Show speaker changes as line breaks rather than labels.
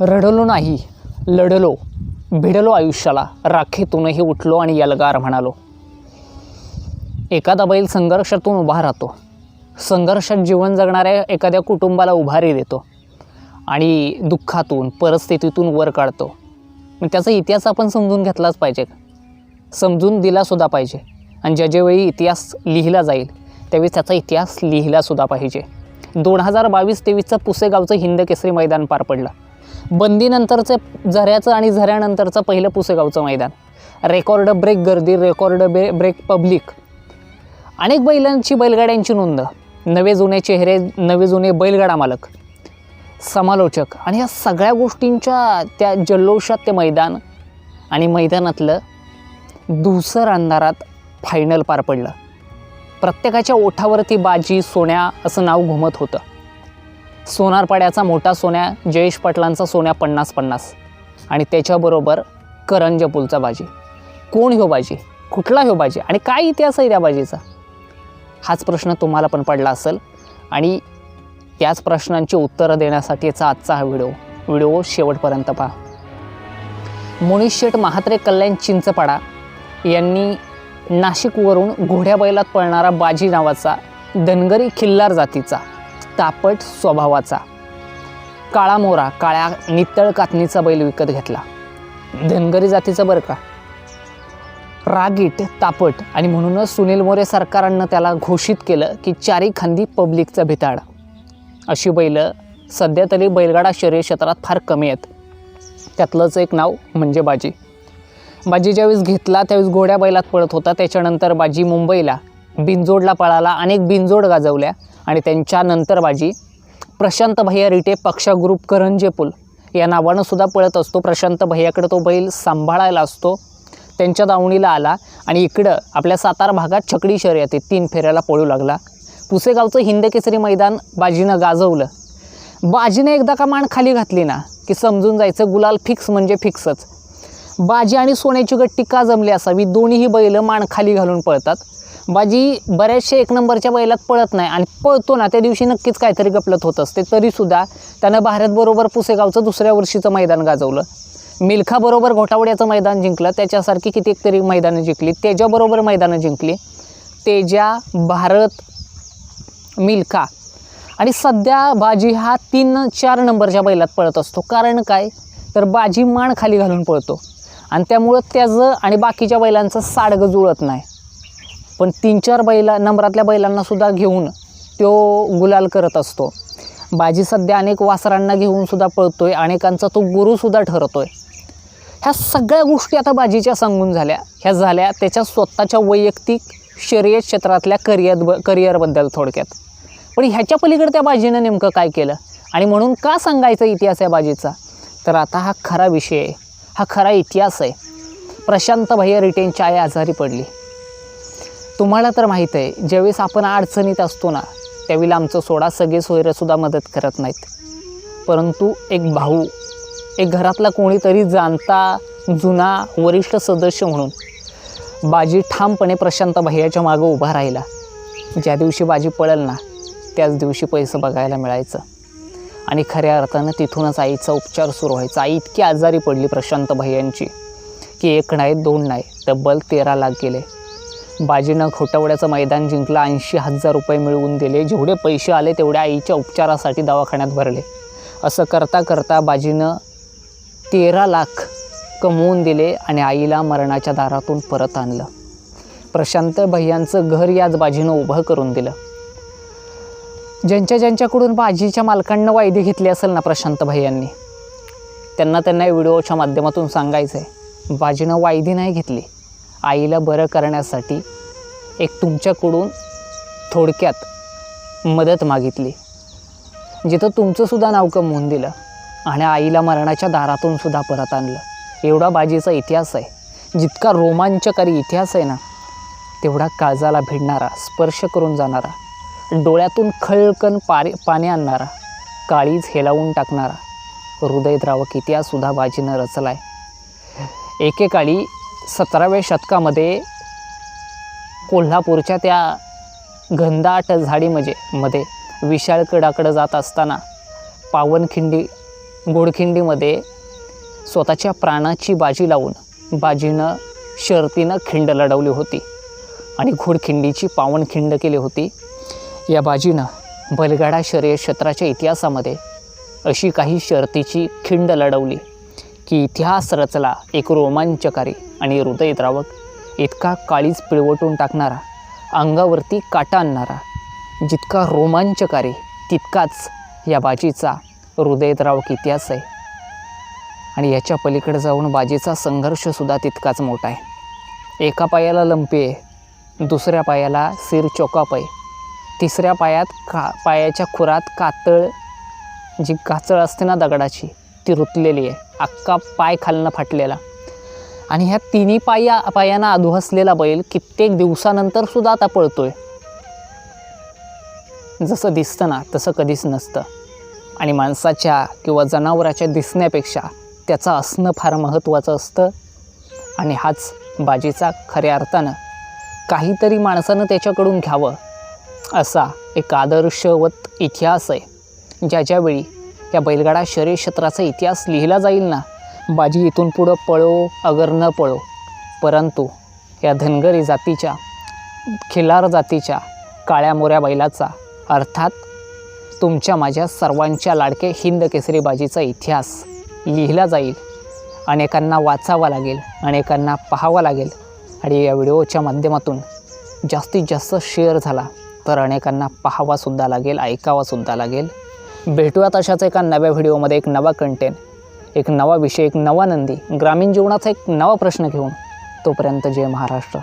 रडलो नाही लढलो भिडलो आयुष्याला राखेतूनही उठलो आणि यलगार म्हणालो. एखादा बैल संघर्षातून उभा राहतो. संघर्षात जीवन जगणाऱ्या एखाद्या कुटुंबाला उभारी देतो आणि दुःखातून परिस्थितीतून वर काढतो. मग त्याचा इतिहास आपण समजून घेतलाच पाहिजे. समजून दिलासुद्धा पाहिजे. आणि ज्या ज्यावेळी इतिहास लिहिला जाईल त्यावेळी त्याचा इतिहास लिहिलासुद्धा पाहिजे. दोन हजार बावीस तेवीसचं पुसेगावचं हिंद केसरी मैदान पार पडलं. बंदीनंतरचं झऱ्याचं आणि झऱ्यानंतरचं पहिलं पुसेगावचं मैदान. रेकॉर्ड ब्रेक गर्दी रेकॉर्ड बे ब्रेक पब्लिक अनेक बैलांची बैलगाड्यांची नोंद. नवे जुने चेहरे नवे जुने बैलगाडा मालक. समालोचक. आणि या सगळ्या गोष्टींच्या त्या जल्लोषात ते मैदान आणि मैदानातलं धुसर अंधारात फायनल पार पडलं. प्रत्येकाच्या ओठावरती बाजी सोन्या असं नाव घुमत होतं. सोनारपाड्याचा मोठा सोन्या जयेश पाटलांचा सोन्या पन्नास पन्नास आणि त्याच्याबरोबर करंजपूलचा बाजी. कोण ह्यो बाजी? कुठला ह्यो बाजी? आणि काय इतिहास आहे त्या बाजीचा? हाच प्रश्न तुम्हाला पण पडला असेल. आणि त्याच प्रश्नांची उत्तरं देण्यासाठीचा आजचा हा व्हिडिओ. व्हिडिओ शेवटपर्यंत पहा. मुनीश शेठ महात्रे कल्याण चिंचपाडा यांनी नाशिकवरून घोड्या बैलात पळणारा बाजी नावाचा धनगरी खिल्लार जातीचा तापट स्वभावाचा. काळा मोरा काळ्या नितळ कातणीचा बैल विकत घेतला. धनगरी जातीचा बरं का? रागीट तापट आणि म्हणूनच सुनील मोरे सरकारांना त्याला घोषित केलं की चारी खांदी पब्लिकचा भिताड. अशी बैलं सध्या तरी बैलगाडा शर्यत क्षेत्रात फार कमी आहेत. त्यातलंच एक नाव म्हणजे बाजी. बाजी ज्यावेळेस घेतला त्यावेळेस घोड्या बैलात पळत होता. त्याच्यानंतर बाजी मुंबईला बिनजोडला पळाला. अनेक बिनजोड गाजवल्या. आणि त्यांच्यानंतर बाजी प्रशांत भैया रिटे पक्षा ग्रुप करंजेपूल या नावानं सुद्धा पळत असतो. प्रशांत भैयाकडे तो बैल सांभाळायला असतो. त्यांच्या दावणीला आला आणि इकडं आपल्या सातारा भागात छकडी शर्यती तीन फेऱ्याला पळू लागला. पुसेगावचं हिंदकेसरी मैदान बाजीनं गाजवलं. बाजीनं एकदा का मान खाली घातली ना की समजून जायचं गुलाल फिक्स म्हणजे फिक्सच. बाजी आणि सोन्याची गट्टी का जमली असावी? दोन्हीही बैलं मान खाली घालून पळतात. बाजी बऱ्याचशा एक नंबरच्या बैलात पळत नाही आणि पळतो ना त्या दिवशी नक्कीच काहीतरी गपलत होत असते. तरीसुद्धा त्यानं भारतबरोबर पुसेगावचं दुसऱ्या वर्षीचं मैदान गाजवलं. मिल्खाबरोबर घोटावड्याचं मैदान जिंकलं. त्याच्यासारखी कितीक तरी मैदानं जिंकली. तेजाबरोबर मैदानं जिंकली. तेजा भारत मिल्खा. आणि सध्या बाजी हा तीन चार नंबरच्या बैलात पळत असतो. कारण काय? तर बाजी मान खाली घालून पळतो. आणि त्यामुळं त्याचं आणि बाकीच्या बैलांचं साडगं जुळत नाही. पण तीन चार बैला नंबरातल्या बैलांनासुद्धा घेऊन तो गुलाल करत असतो. बाजी सध्या अनेक वासरांना घेऊन सुद्धा आहे अनेकांचा तो गुरुसुद्धा ठरतो आहे ह्या सगळ्या गोष्टी आता बाजीच्या सांगून झाल्या. ह्या झाल्या त्याच्या स्वतःच्या वैयक्तिक शर्यत क्षेत्रातल्या करिअर ब करिअरबद्दल थोडक्यात. पण ह्याच्या पलीकडे त्या बाजीनं नेमकं काय केलं? आणि म्हणून का सांगायचा इतिहास आहे बाजीचा? तर आता हा खरा विषय आहे. हा खरा इतिहास आहे. प्रशांत भैया रिटेनच्या आई आजारी पडली. तुम्हाला तर माहीत आहे ज्यावेळेस आपण अडचणीत असतो ना त्यावेळेला आमचं सोडा सगळे सोयरेसुद्धा मदत करत नाहीत. परंतु एक भाऊ एक घरातला कोणीतरी जाणता जुना वरिष्ठ सदस्य म्हणून बाजी ठामपणे प्रशांत भैयाच्या मागं उभा राहिला. ज्या दिवशी बाजी पळेल ना त्याच दिवशी पैसे बघायला मिळायचं. आणि खऱ्या अर्थानं तिथूनच आईचा उपचार सुरू व्हायचा. आई इतकी आजारी पडली प्रशांत भैयांची की एक नाही दोन नाही तब्बल तेरा लाख गेले. बाजीनं खोटवड्याचं मैदान जिंकलं ऐंशी हजार रुपये मिळवून दिले. जेवढे पैसे आले तेवढे आईच्या उपचारासाठी दवाखान्यात भरले. असं करता करता बाजीनं तेरा लाख कमवून दिले आणि आईला मरणाच्या दारातून परत आणलं. प्रशांत भैयांचं घर याच बाजीनं उभं करून दिलं. ज्यांच्या ज्यांच्याकडून बाजीच्या मालकांना वायदे घेतली असेल ना प्रशांत भैयांनी त्यांना त्यांना व्हिडिओच्या माध्यमातून सांगायचं आहे बाजीनं वायदी नाही घेतली. आईला बरं करण्यासाठी एक तुमच्याकडून थोडक्यात मदत मागितली. जिथं तुमचंसुद्धा नाव कमवून दिलं आणि आईला मरणाच्या दारातून सुद्धा परत आणलं. एवढा बाजीचा इतिहास आहे. जितका रोमांचकारी इतिहास आहे ना तेवढा काळजाला भिडणारा स्पर्श करून जाणारा डोळ्यातून खळकन पारे पाणी आणणारा काळीज हेलावून टाकणारा हृदयद्रावक इतिहाससुद्धा बाजीनं रचला आहे एकेकाळी सतराव्या शतकामध्ये कोल्हापूरच्या त्या घनदाट झाडी म्हणजे मध्ये विशाळकडाकडं जात असताना पावनखिंडी घोडखिंडीमध्ये स्वतःच्या प्राणाची बाजी लावून बाजीनं शर्तीनं खिंड लढवली होती आणि घोडखिंडीची पावनखिंड केली होती. या बाजीनं बलगाडा शर्य क्षेत्राच्या इतिहासामध्ये अशी काही शर्तीची खिंड लढवली की इतिहास रचला एक रोमांचकारी आणि हृदयद्रावक इतका काळीज पिळवटून टाकणारा अंगावरती काटा आणणारा जितका रोमांचकारी तितकाच या बाजीचा हृदयद्रावक इतिहास आहे. आणि याच्या पलीकडे जाऊन बाजीचा संघर्षसुद्धा तितकाच मोठा आहे. एका पायाला लंपी आहे दुसऱ्या पायाला सिर चोकाप आहे. तिसऱ्या पायात का पायाच्या खुरात कातळ जी काचळ असते ना दगडाची ती रुतलेली आहे. अख्खा पाय खालनं फाटलेला. आणि ह्या तिन्ही पाया पायांना अधुहसलेला बैल कित्येक दिवसानंतर सुद्धा आता पळतोय. जसं दिसतं ना तसं कधीच नसतं. आणि माणसाच्या किंवा जनावराच्या दिसण्यापेक्षा त्याचं असणं फार महत्त्वाचं असतं. आणि हाच बाजीचा खऱ्या अर्थानं काहीतरी माणसानं त्याच्याकडून घ्यावं असा एक आदर्शवत इतिहास आहे. ज्या ज्यावेळी या बैलगाडा शरीर क्षेत्राचा इतिहास लिहिला जाईल ना बाजी इथून पुढं पळो अगर न पळो. परंतु या धनगरी जातीच्या खिलार जातीच्या काळ्या मोऱ्या बैलाचा अर्थात तुमच्या माझ्या सर्वांच्या लाडके हिंद केसरी बाजीचा इतिहास लिहिला जाईल. अनेकांना वाचावा लागेल अनेकांना पाहावा लागेल. आणि या व्हिडिओच्या माध्यमातून जास्तीत जास्त शेअर झाला तर अनेकांना पाहावासुद्धा लागेल ऐकावासुद्धा लागेल. भेटूयात अशाच एका नव्या व्हिडिओमध्ये एक नवा कंटेंट एक नवा विषय एक नवा नंदी. ग्रामीण जीवनाचा एक नवा प्रश्न घेऊन तोपर्यंत जय महाराष्ट्र.